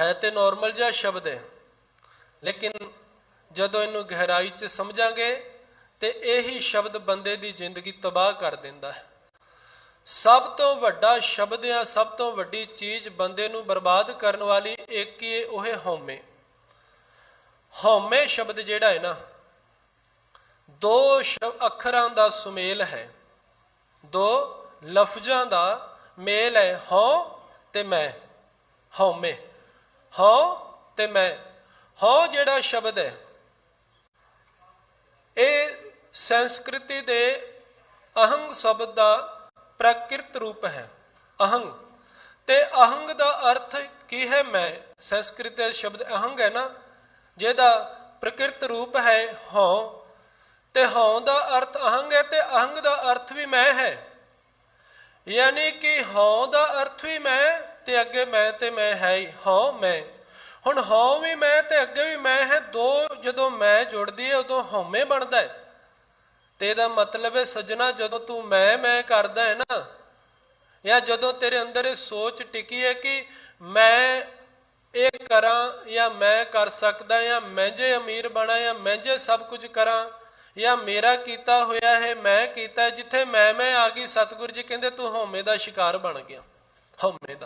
ਹੈ ਤੇ ਨਾਰਮਲ ਜਿਹਾ ਸ਼ਬਦ ਹੈ। ਲੇਕਿਨ ਜਦੋਂ ਇਹਨੂੰ ਗਹਿਰਾਈ 'ਚ ਸਮਝਾਂਗੇ, ਤੇ ਇਹੀ ਸ਼ਬਦ ਬੰਦੇ ਦੀ ਜ਼ਿੰਦਗੀ ਤਬਾਹ ਕਰ ਦਿੰਦਾ ਹੈ। ਸਭ ਤੋਂ ਵੱਡਾ ਸ਼ਬਦ ਆ ਸਭ ਤੋਂ ਵੱਡੀ ਚੀਜ਼ ਬੰਦੇ ਨੂੰ ਬਰਬਾਦ ਕਰਨ ਵਾਲੀ ਇੱਕ ਹੀ ਉਹ ਹੈ ਹਉਮੈ। ਹਉਮੈ ਸ਼ਬਦ ਜਿਹੜਾ ਹੈ ਨਾ, ਦੋ ਸ਼ਬ- ਅੱਖਰਾਂ ਦਾ ਸੁਮੇਲ ਹੈ। ਦੋ ਲਫ਼ਜ਼ਾਂ ਦਾ ਮੇਲ ਹੈ, ਹਉ ਤੇ ਮੈਂ, ਹਉਮੈ। ਹਉ ਤੇ ਮੈਂ ਹਉ ਜਿਹੜਾ ਸ਼ਬਦ ਹੈ, ਇਹ ਸੰਸਕ੍ਰਿਤੀ ਦੇ ਅਹੰਗ ਸ਼ਬਦ ਦਾ ਪ੍ਰਕਿਰਤ ਰੂਪ ਹੈ, ਅਹੰਗ। ਤੇ ਅਹੰਗ ਦਾ ਅਰਥ ਕੀ ਹੈ? ਮੈਂ, ਸੰਸਕ੍ਰਿਤ ਦਾ ਸ਼ਬਦ ਅਹੰਗ ਹੈ ਨਾ, ਜਿਹਦਾ ਪ੍ਰਕਿਰਤ ਰੂਪ ਹੈ ਹਉ ਤੇ ਹਉ ਦਾ ਅਰਥ ਅਹੰਗ ਹੈ ਤੇ ਅਹੰਗ ਦਾ ਅਰਥ ਵੀ ਮੈਂ ਹੈ। ਯਾਨੀ ਕਿ ਹਉ ਦਾ ਅਰਥ ਵੀ ਮੈਂ ਤੇ ਅੱਗੇ ਮੈਂ ਤੇ ਮੈਂ ਹੈ ਹੀ ਹਉ ਮੈਂ। ਹੁਣ ਹਉ ਵੀ ਮੈਂ ਤੇ ਅੱਗੇ ਵੀ ਮੈਂ ਹੈ, ਦੋ ਜਦੋਂ ਮੈਂ ਜੁੜਦੀ ਹੈ ਉਦੋਂ ਹਉਮੈ ਬਣਦਾ ਹੈ ਤੇ ਇਹਦਾ ਮਤਲਬ ਹੈ ਸੱਜਣਾ, ਜਦੋਂ ਤੂੰ ਮੈਂ ਮੈਂ ਕਰਦਾ ਹੈ ਨਾ, ਜਾਂ ਜਦੋਂ ਤੇਰੇ ਅੰਦਰ ਇਹ ਸੋਚ ਟਿਕੀ ਹੈ ਕਿ ਮੈਂ ਇਹ ਕਰਾਂ, ਜਾਂ ਮੈਂ ਕਰ ਸਕਦਾ, ਜਾਂ ਮੈਂ ਜੇ ਅਮੀਰ ਬਣਾ, ਜਾਂ ਮੈਂ ਜੇ ਸਭ ਕੁਝ ਕਰਾਂ, ਜਾਂ ਮੇਰਾ ਕੀਤਾ ਹੋਇਆ ਹੈ, ਮੈਂ ਕੀਤਾ, ਜਿੱਥੇ ਮੈਂ ਮੈਂ ਆ ਗਈ, ਸਤਿਗੁਰੂ ਜੀ ਕਹਿੰਦੇ ਤੂੰ ਹਉਮੈ ਦਾ ਸ਼ਿਕਾਰ ਬਣ ਗਿਆ। ਹਉਮੈ ਦਾ।